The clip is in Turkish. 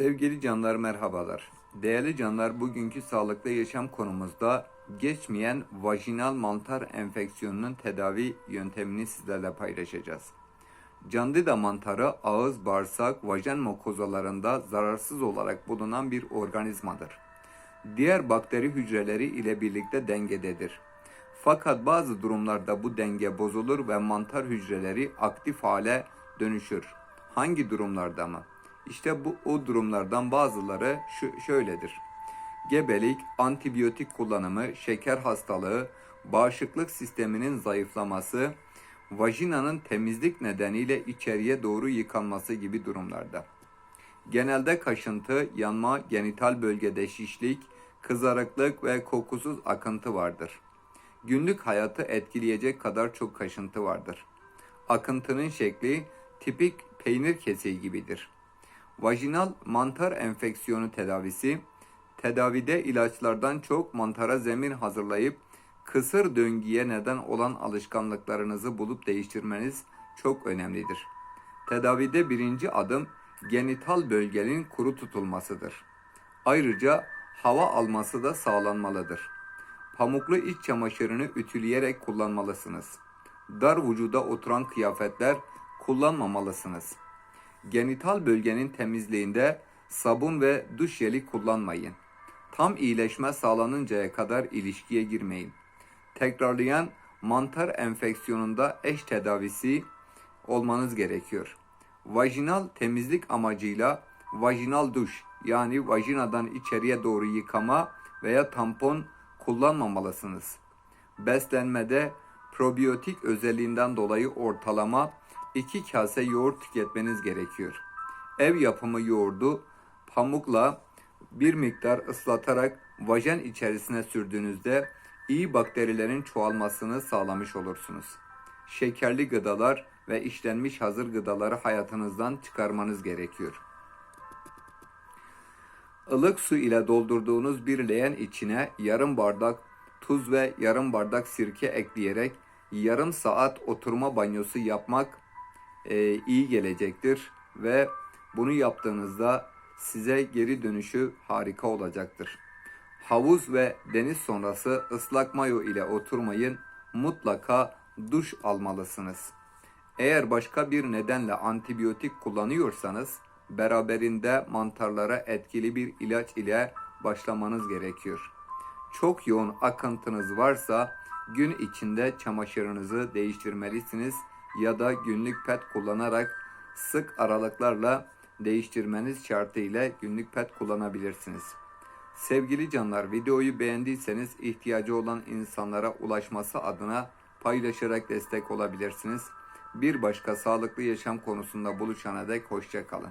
Sevgili canlar merhabalar. Değerli canlar bugünkü sağlıklı yaşam konumuzda geçmeyen vajinal mantar enfeksiyonunun tedavi yöntemini sizlerle paylaşacağız. Candida mantarı ağız, bağırsak, vajen mukozalarında zararsız olarak bulunan bir organizmadır. Diğer bakteri hücreleri ile birlikte dengededir. Fakat bazı durumlarda bu denge bozulur ve mantar hücreleri aktif hale dönüşür. Hangi durumlarda mı? İşte bu o durumlardan bazıları şu şöyledir. Gebelik, antibiyotik kullanımı, şeker hastalığı, bağışıklık sisteminin zayıflaması, vajinanın temizlik nedeniyle içeriye doğru yıkanması gibi durumlarda. Genelde kaşıntı, yanma, genital bölgede şişlik, kızarıklık ve kokusuz akıntı vardır. Günlük hayatı etkileyecek kadar çok kaşıntı vardır. Akıntının şekli tipik peynir keseği gibidir. Vajinal mantar enfeksiyonu tedavisi, tedavide ilaçlardan çok mantara zemin hazırlayıp kısır döngüye neden olan alışkanlıklarınızı bulup değiştirmeniz çok önemlidir. Tedavide birinci adım genital bölgenin kuru tutulmasıdır. Ayrıca hava alması da sağlanmalıdır. Pamuklu iç çamaşırını ütüleyerek kullanmalısınız. Dar vücuda oturan kıyafetler kullanmamalısınız. Genital bölgenin temizliğinde sabun ve duş jeli kullanmayın. Tam iyileşme sağlanıncaya kadar ilişkiye girmeyin. Tekrarlayan mantar enfeksiyonunda eş tedavisi olmanız gerekiyor. Vajinal temizlik amacıyla vajinal duş yani vajinadan içeriye doğru yıkama veya tampon kullanmamalısınız. Beslenmede probiyotik özelliğinden dolayı ortalama 2 kase yoğurt tüketmeniz gerekiyor. Ev yapımı yoğurdu pamukla bir miktar ıslatarak vajen içerisine sürdüğünüzde iyi bakterilerin çoğalmasını sağlamış olursunuz. Şekerli gıdalar ve işlenmiş hazır gıdaları hayatınızdan çıkarmanız gerekiyor. Ilık su ile doldurduğunuz bir leğen içine yarım bardak tuz ve yarım bardak sirke ekleyerek yarım saat oturma banyosu yapmak e, iyi gelecektir ve bunu yaptığınızda size geri dönüşü harika olacaktır. Havuz ve deniz sonrası ıslak mayo ile oturmayın, mutlaka duş almalısınız. Eğer başka bir nedenle antibiyotik kullanıyorsanız beraberinde mantarlara etkili bir ilaç ile başlamanız gerekiyor. Çok yoğun akıntınız varsa gün içinde çamaşırınızı değiştirmelisiniz ya da günlük pet kullanarak sık aralıklarla değiştirmeniz şartıyla günlük pet kullanabilirsiniz. Sevgili canlar videoyu beğendiyseniz ihtiyacı olan insanlara ulaşması adına paylaşarak destek olabilirsiniz. Bir başka sağlıklı yaşam konusunda buluşana dek hoşçakalın.